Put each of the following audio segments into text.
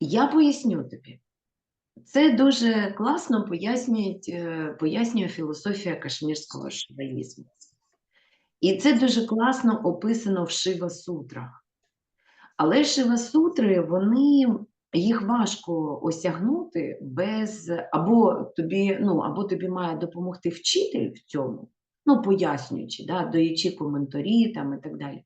Я поясню тобі. Це дуже класно пояснює, пояснює філософія кашмірського шиваїзму. І це дуже класно описано в Шива сутрах. Але Шива сутри, вони, їх важко осягнути без або тобі, ну, або тобі має допомогти вчитель в цьому, ну, пояснюючи, да, даючи коментарі там, і так далі.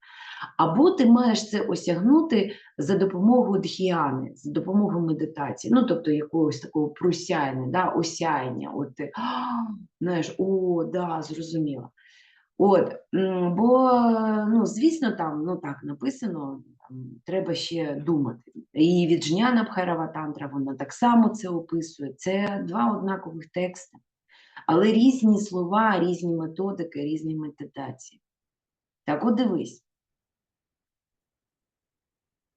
Або ти маєш це осягнути за допомогою дхіани, за допомогою медитації, ну, тобто якогось такого просяяння, да, осяяння. От ти, знаєш, о, да, зрозуміло. От, бо, ну, звісно, там ну, так написано, там, треба ще думати. І від Жняна Бхайрава Тантра вона так само це описує. Це два однакових тексти, але різні слова, різні методики, різні медитації. Так от дивись.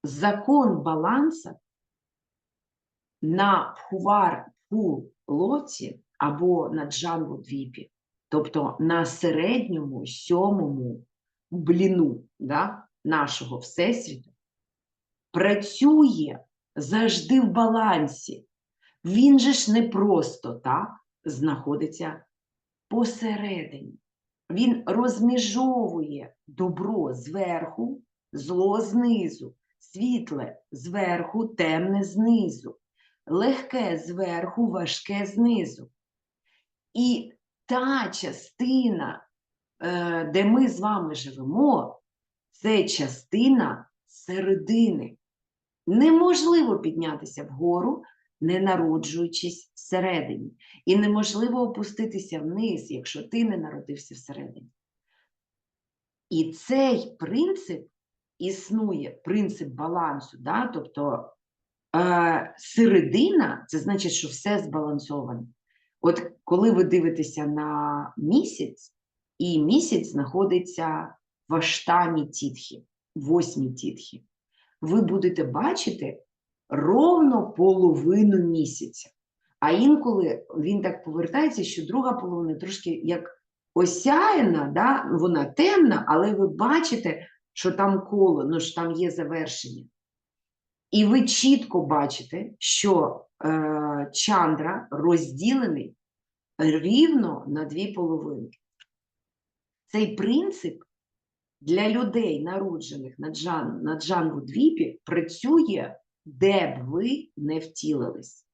Закон баланса на Пхувар лоці або на Джанву двіпі, тобто на середньому сьомому бліну да, нашого Всесвіту, працює завжди в балансі. Він же ж не просто так знаходиться посередині. Він розміжовує добро зверху, зло знизу, світле зверху, темне знизу, легке зверху, важке знизу. І та частина, е, де ми з вами живемо, це частина середини. Неможливо піднятися вгору, не народжуючись всередині. І неможливо опуститися вниз, якщо ти не народився всередині. І цей принцип існує, принцип балансу, да? тобто е, середина це значить, що все збалансоване. От коли ви дивитеся на місяць, і місяць знаходиться в аштамі тітхи, восьмій тітхи, ви будете бачити ровно половину місяця. А інколи він так повертається, що друга половина трошки як осяяна, да? вона темна, але ви бачите, що там коло, ну що там є завершення. І ви чітко бачите, що е, чандра розділений рівно на дві половинки. Цей принцип для людей, народжених на Джан, на Джангу-двіпі, працює, де б ви не втілились.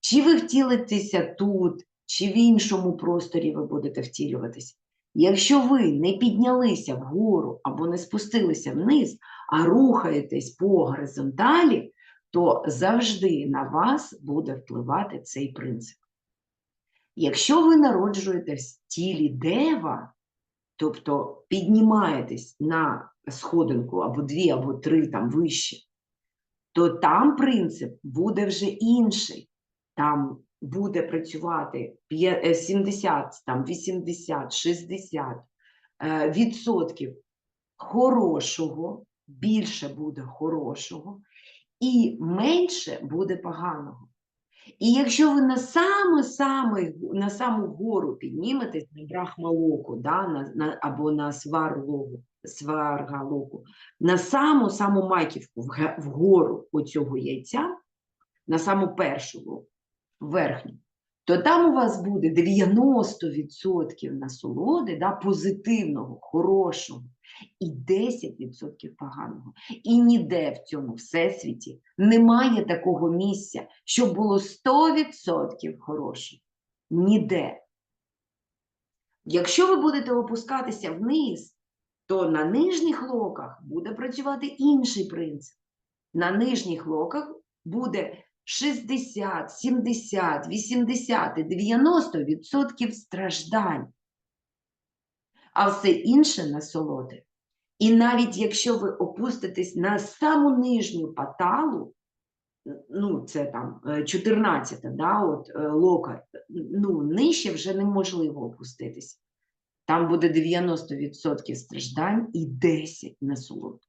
Чи ви втілитеся тут, чи в іншому просторі ви будете втілюватись. Якщо ви не піднялися вгору або не спустилися вниз, а рухаєтесь по горизонталі, то завжди на вас буде впливати цей принцип. Якщо ви народжуєтесь в тілі дева, тобто піднімаєтесь на сходинку або дві, або три там вище, то там принцип буде вже інший. Там буде працювати 70, там 80, 60 е, відсотків хорошого, більше буде хорошого, і менше буде поганого. І якщо ви на саму саму, на саму гору підніметесь на брахмалоку, да, на, на, або на сварлогу, сваргалоку, на саму саму маківку вгору оцього яйця, на саму першу локу, верхню, то там у вас буде 90% насолоди, да, позитивного, хорошого, і 10% поганого. І ніде в цьому всесвіті немає такого місця, щоб було 100% хорошого. Ніде. Якщо ви будете опускатися вниз, то на нижніх локах буде працювати інший принцип. На нижніх локах буде 60, 70, 80, 90% страждань, а все інше насолоди. І навіть якщо ви опуститесь на саму нижню паталу, ну, це там 14 е, да, от, е, лока, ну, нижче вже неможливо опуститися. Там буде 90% страждань і 10 насолод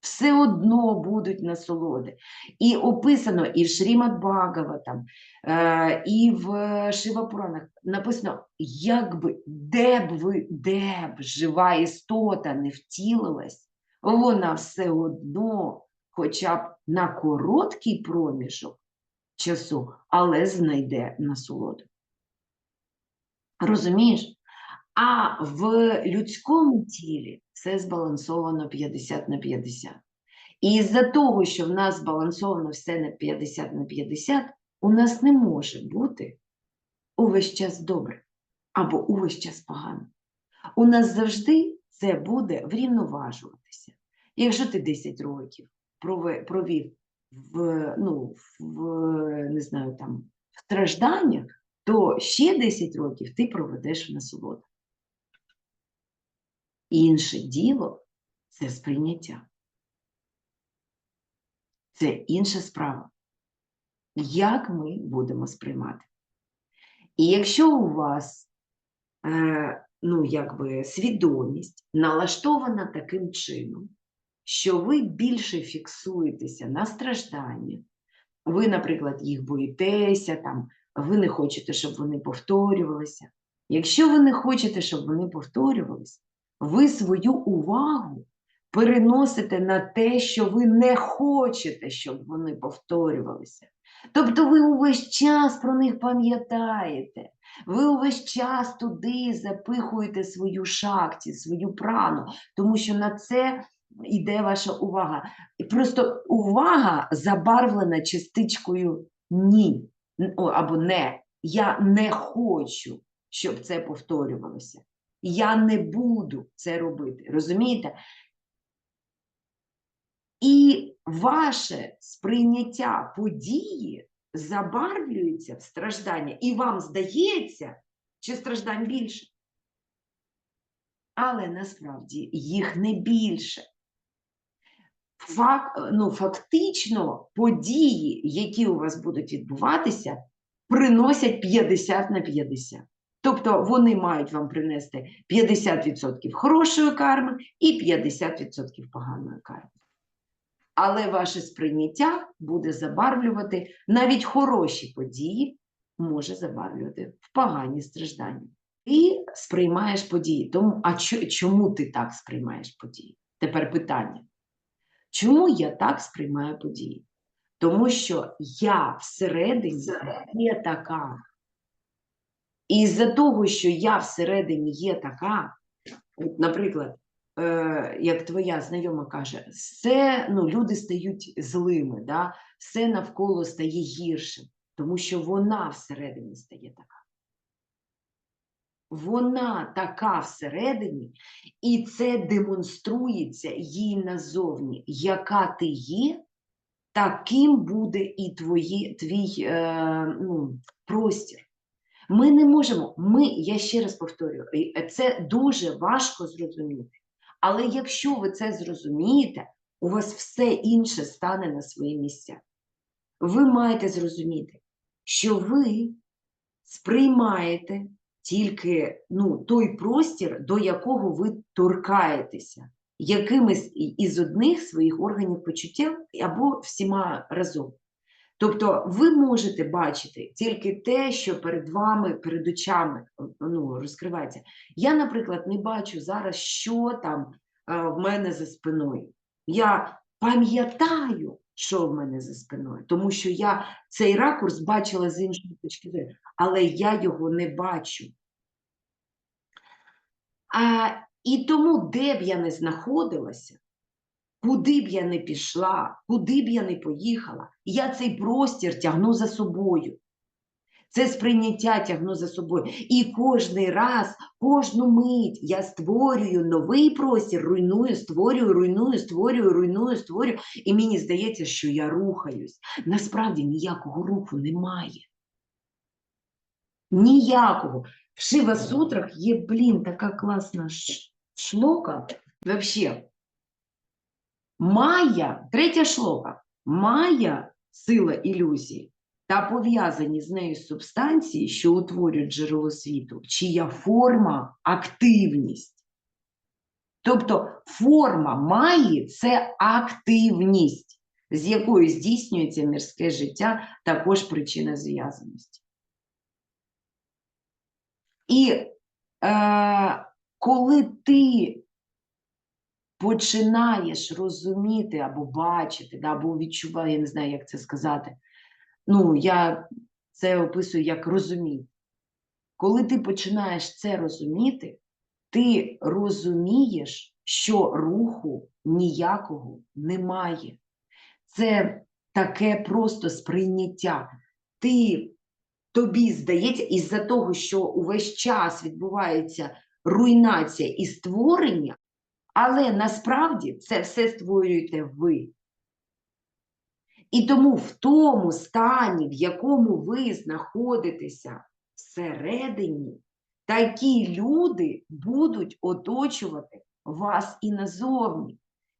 все одно будуть насолоди. І описано і в Шрімат Бхагаватам, е, і в Шивапуранах написано, якби де б ви, де б жива істота не втілилась, вона все одно хоча б на короткий проміжок часу, але знайде насолоду. Розумієш? А в людському тілі це збалансовано 50 на 50. І із-за того, що в нас збалансовано все на 50 на 50, у нас не може бути увесь час добре або увесь час погано. У нас завжди це буде врівноважуватися. Якщо ти 10 років провів в, ну, в, не знаю, там, в стражданнях, то ще 10 років ти проведеш в Інше діло це сприйняття. Це інша справа. Як ми будемо сприймати? І якщо у вас е, ну, якби свідомість налаштована таким чином, що ви більше фіксуєтеся на страждання, ви, наприклад, їх боїтеся, там, ви не хочете, щоб вони повторювалися. Якщо ви не хочете, щоб вони повторювалися, ви свою увагу переносите на те, що ви не хочете, щоб вони повторювалися. Тобто ви увесь час про них пам'ятаєте, ви увесь час туди запихуєте свою шакті, свою прану, тому що на це йде ваша увага. І просто увага забарвлена частичкою ні або не. Я не хочу, щоб це повторювалося. Я не буду це робити. Розумієте? І ваше сприйняття події забарвлюється в страждання, і вам здається, що страждань більше. Але насправді їх не більше. Фак, ну, фактично події, які у вас будуть відбуватися, приносять 50 на 50. Тобто вони мають вам принести 50% хорошої карми і 50% поганої карми. Але ваше сприйняття буде забарвлювати навіть хороші події, може забарвлювати в погані страждання. Ти сприймаєш події. Тому, а чому ти так сприймаєш події? Тепер питання. Чому я так сприймаю події? Тому що я всередині є така. І з-за того, що я всередині є така, от, наприклад, е, як твоя знайома каже, все, ну, люди стають злими, да? все навколо стає гіршим, тому що вона всередині стає така. Вона така всередині, і це демонструється їй назовні. Яка ти є, таким буде і твої, твій е, ну, простір. Ми не можемо, ми, я ще раз повторюю, е, це дуже важко зрозуміти. Але якщо ви це зрозумієте, у вас все інше стане на свої місця. Ви маєте зрозуміти, що ви сприймаєте тільки ну, той простір, до якого ви торкаєтеся, якимись із одних своїх органів почуття або всіма разом. Тобто ви можете бачити тільки те, що перед вами, перед очами ну, розкривається. Я, наприклад, не бачу зараз, що там е, в мене за спиною. Я пам'ятаю, що в мене за спиною, тому що я цей ракурс бачила з іншої точки зору, але я його не бачу. А, і тому, де б я не знаходилася, куди б я не пішла, куди б я не поїхала, я цей простір тягну за собою. Це сприйняття тягну за собою. І кожний раз, кожну мить я створюю новий простір, руйную, створюю, руйную, створюю, руйную, створюю. І мені здається, що я рухаюсь. Насправді ніякого руху немає. Ніякого. В Шива сутрах є, блін, така класна шлока. Вообще. Майя, третя шлока. Майя сила ілюзії та пов'язані з нею субстанції, що утворюють джерело світу, чия форма активність. Тобто форма Майї – це активність, з якою здійснюється мірське життя, також причина зв'язаності. І е, коли ти починаєш розуміти або бачити, да, або відчувати, я не знаю, як це сказати. Ну, я це описую як розуміти. Коли ти починаєш це розуміти, ти розумієш, що руху ніякого немає. Це таке просто сприйняття. Ти, тобі здається, із-за того, що увесь час відбувається руйнація і створення, але насправді це все створюєте ви. І тому в тому стані, в якому ви знаходитеся всередині, такі люди будуть оточувати вас і назовні.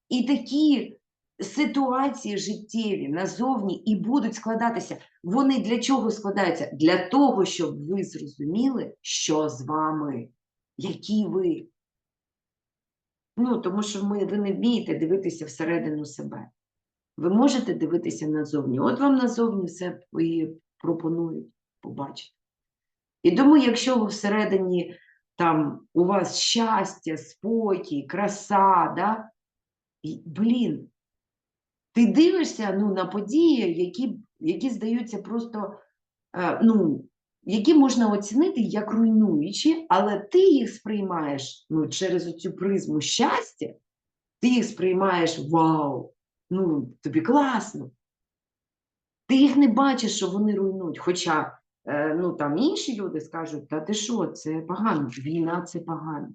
І такі ситуації життєві назовні і будуть складатися. Вони для чого складаються? Для того, щоб ви зрозуміли, що з вами, які ви. Ну, тому що ми, ви не вмієте дивитися всередину себе. Ви можете дивитися назовні. От вам назовні все і пропонують побачити. І тому, якщо ви всередині там у вас щастя, спокій, краса, да? і, блін, ти дивишся ну, на події, які, які здаються просто, е, ну, які можна оцінити як руйнуючі, але ти їх сприймаєш ну, через цю призму щастя, ти їх сприймаєш вау, ну, тобі класно. Ти їх не бачиш, що вони руйнують. Хоча е, ну, там інші люди скажуть, та ти що, це погано, війна це погано.